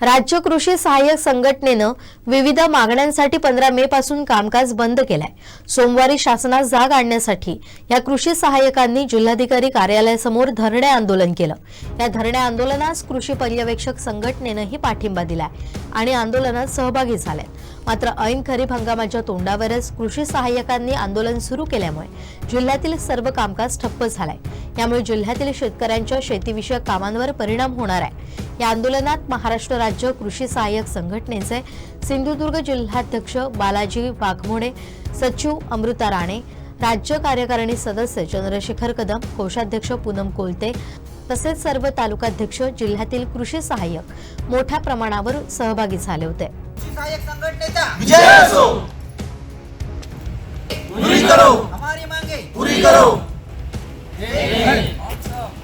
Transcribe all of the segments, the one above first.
राज्य कृषी सहाय्यक संघटनेनं विविध मागण्यांसाठी पंधरा मे पासून कामकाज बंद केलंय. सोमवारी शासनास जाग आणण्यासाठी या कृषी सहाय्यकांनी जिल्हाधिकारी कार्यालयासमोर धरणे आंदोलन केलं. या धरणे आंदोलनास कृषी पर्यवेक्षक संघटनेनंही पाठिंबा दिलाय आणि आंदोलनात सहभागी झाले मात्र ऐन खरीप हंगामाच्या तोंडावरच कृषी सहाय्यकांनी आंदोलन सुरू केल्यामुळे जिल्ह्यातील सर्व कामकाज ठप्प झालाय. यामुळे जिल्ह्यातील शेतकऱ्यांच्या शेतीविषयक कामांवर परिणाम होणार आहे. या आंदोलनात महाराष्ट्र राज्य कृषी सहाय्यक संघटनेचे सिंधुदुर्ग जिल्हाध्यक्ष बालाजी वाघमोडे सचिव अमृता राणे राज्य कार्यकारिणी सदस्य चंद्रशेखर कदम कोषाध्यक्ष पूनम कोलते तसेच सर्व तालुकाध्यक्ष जिल्ह्यातील कृषी सहाय्यक मोठ्या प्रमाणावर सहभागी झाले होते. सहायक संघटनेचा विजय असो! पूरी करो! हमारी मांगे पूरी करो!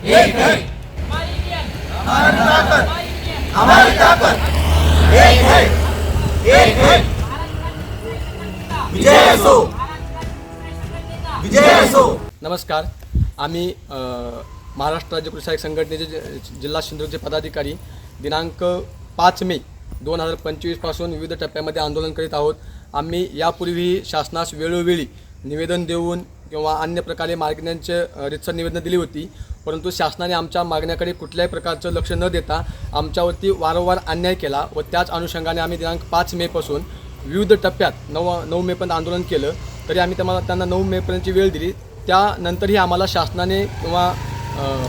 एक है हमारी ताकत हमारी ताकत। एक है एक है। विजय असो। विजय असो। नमस्कार. आम्ही महाराष्ट्र राज्य कृषी संघटनेचे जिल्हा सिंधुदुर्गचे पदाधिकारी दिनांक पाच मे दोन हजार पंचवीसपासून विविध टप्प्यामध्ये आंदोलन करीत आहोत. आम्ही यापूर्वी शासनास वेळोवेळी निवेदन देऊन किंवा अन्य प्रकारे मागण्यांचे रितसर निवेदनं दिली होती. परंतु शासनाने आमच्या मागण्याकडे कुठल्याही प्रकारचं लक्ष न देता आमच्यावरती वारंवार अन्याय केला व त्याच अनुषंगाने आम्ही दिनांक पाच मेपासून विविध टप्प्यात नऊ नऊ मेपर्यंत आंदोलन केलं. तरी आम्ही त्यांना त्यांना नऊ मेपर्यंतची वेळ दिली. त्यानंतरही आम्हाला शासनाने किंवा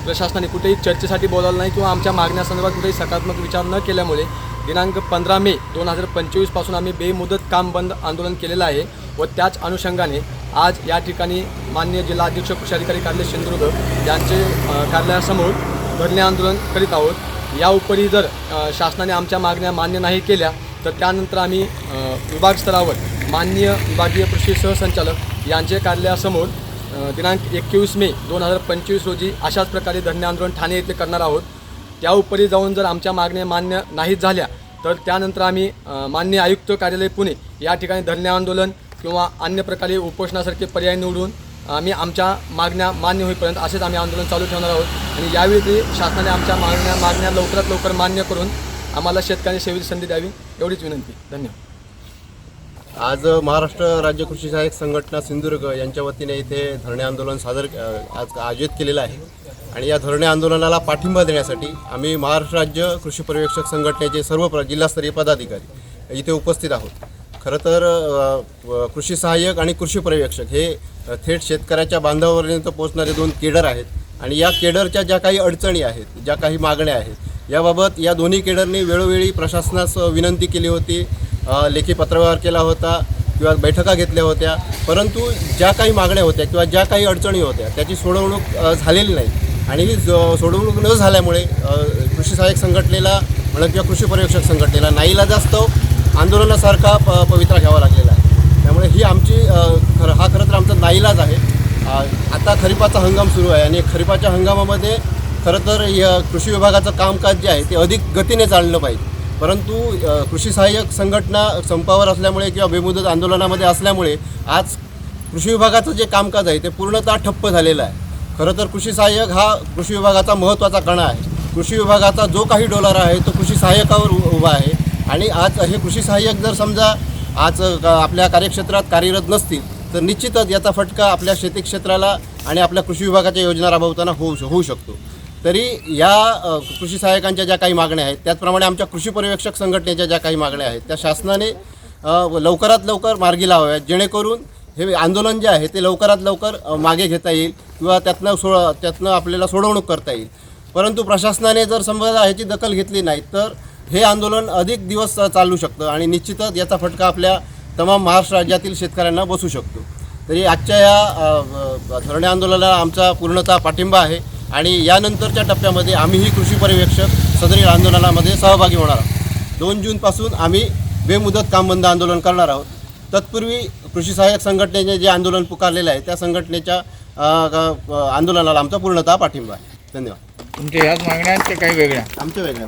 प्रशासनाने कुठेही चर्चेसाठी बोलावलं नाही किंवा आमच्या मागण्यासंदर्भात कुठेही सकारात्मक विचार न केल्यामुळे दिनांक पंधरा मे दोन हजार पंचवीसपासून आम्ही बेमुदत काम बंद आंदोलन केलेलं आहे व त्याच अनुषंगाने आज या ठिकाणी मान्य जिल्हा अध्यक्ष कृषी कार्यालय सिंधुदुर्ग यांचे कार्यालयासमोर धरणे आंदोलन करीत आहोत. या उपरी जर शासनाने आमच्या मागण्या मान्य नाही केल्या तर त्यानंतर आम्ही विभाग स्तरावर मान्य विभागीय कृषी सहसंचालक यांचे कार्यालयासमोर दिनांक एकवीस मे दोन हजार पंचवीस रोजी अशाच प्रकारे धरणे आंदोलन ठाणे येथे करणार आहोत. त्या उपरी जाऊन जर आमच्या मागण्या मान्य नाहीत झाल्या तर त्यानंतर आम्ही मान्य आयुक्त कार्यालय पुणे या ठिकाणी धरणे आंदोलन किंवा अन्य प्रकारे उपोषणासारखे पर्याय निवडून आम्ही आमच्या मागण्या मान्य होईपर्यंत असेच आम्ही आंदोलन चालू ठेवणार आहोत. आणि यावेळी शासनाने आमच्या मागण्या मागण्या लवकरात लवकर मान्य करून आम्हाला शेतकऱ्यांनी सेवेची संधी द्यावी एवढीच विनंती. धन्यवाद. आज महाराष्ट्र राज्य कृषी सहाय्यक संघटना सिंधुदुर्ग यांच्या वतीने इथे धरणे आंदोलन सादर आज आयोजित केलेलं आहे. आणि या धरणे आंदोलनाला पाठिंबा देण्यासाठी आम्ही महाराष्ट्र राज्य कृषी पर्यवेक्षक संघटनेचे सर्व प्र जिल्हास्तरीय पदाधिकारी इथे उपस्थित आहोत. खरं तर कृषी सहाय्यक आणि कृषी पर्यवेक्षक हे थेट शेतकऱ्याच्या बांधावरपर्यंत पोहोचणारे दोन केडर आहेत. आणि या केडरच्या ज्या काही अडचणी आहेत ज्या काही मागण्या आहेत याबाबत या दोन्ही केडरनी वेळोवेळी प्रशासनास विनंती केली होती. लेखी पत्रव्यवहार केला होता किंवा बैठका घेतल्या होत्या. परंतु ज्या काही मागण्या होत्या किंवा ज्या काही अडचणी होत्या त्याची सोडवणूक झालेली नाही. आणि ही सोडवणूक न झाल्यामुळे कृषी सहाय्यक संघटनेला म्हणा किंवा कृषी पर्यवेक्षक संघटनेला नाईला जास्त आंदोलनासारखा प पवित्रा घ्यावा लागलेला आहे. त्यामुळे ही आमची खरं हा खरं तर आमचा नाईलाज आहे. आता खरीपाचा हंगाम सुरू आहे आणि खरीपाच्या हंगामामध्ये खरं तर या कृषी विभागाचं कामकाज जे आहे ते अधिक गतीने चाललं पाहिजे. परंतु कृषी सहाय्यक संघटना संपावर असल्यामुळे किंवा बेमुदत आंदोलनामध्ये असल्यामुळे आज कृषी विभागाचं जे कामकाज आहे ते पूर्णतः ठप्प झालेलं आहे. खरं तर कृषी सहाय्यक हा कृषी विभागाचा महत्त्वाचा कणा आहे. कृषी विभागाचा जो काही डॉलर आहे तो कृषी सहाय्यकावर उ- उभा आहे. आणि आज हे कृषी सहाय्यक जर समजा आज आपल्या कार्यक्षेत्रात कार्यरत नसतील तर निश्चितच याचा फटका आपल्या शेती क्षेत्राला आणि आपल्या कृषी विभागाच्या योजना राबवताना होऊ होऊ शकतो. तरी या कृषी सहाय्यकांच्या ज्या काही मागण्या आहेत त्याचप्रमाणे आमच्या कृषी पर्यवेक्षक संघटनेच्या ज्या काही मागण्या आहेत त्या शासनाने लवकरात लवकर मार्गी लावाव्यात जेणेकरून हे आंदोलन जे आहे ते लवकरात लवकर मागे घेता येईल किंवा त्यातनं सो त्यातनं आपल्याला सोडवणूक करता येईल. परंतु प्रशासनाने जर समजा ह्याची दखल घेतली नाही तर हे आंदोलन अधिक दिवस चालू शकतं आणि निश्चितच याचा फटका आपल्या तमाम महाराष्ट्र राज्यातील शेतकऱ्यांना बसू शकतो. तरी आजच्या या धरणे आंदोलनाला आमचा पूर्णतः पाठिंबा आहे आणि यानंतरच्या टप्प्यामध्ये आम्हीही कृषी पर्यवेक्षक सदरील आंदोलनामध्ये सहभागी होणार आहोत. दोन जूनपासून आम्ही बेमुदत काम बंद आंदोलन करणार आहोत. तत्पूर्वी कृषी सहाय्यक संघटनेने जे आंदोलन पुकारलेलं आहे त्या संघटनेच्या आंदोलनाला आमचा पूर्णतः पाठिंबा आहे. धन्यवाद. तुमच्या ह्याच मागण्या काही वेगळ्या? आमच्या वेगळ्या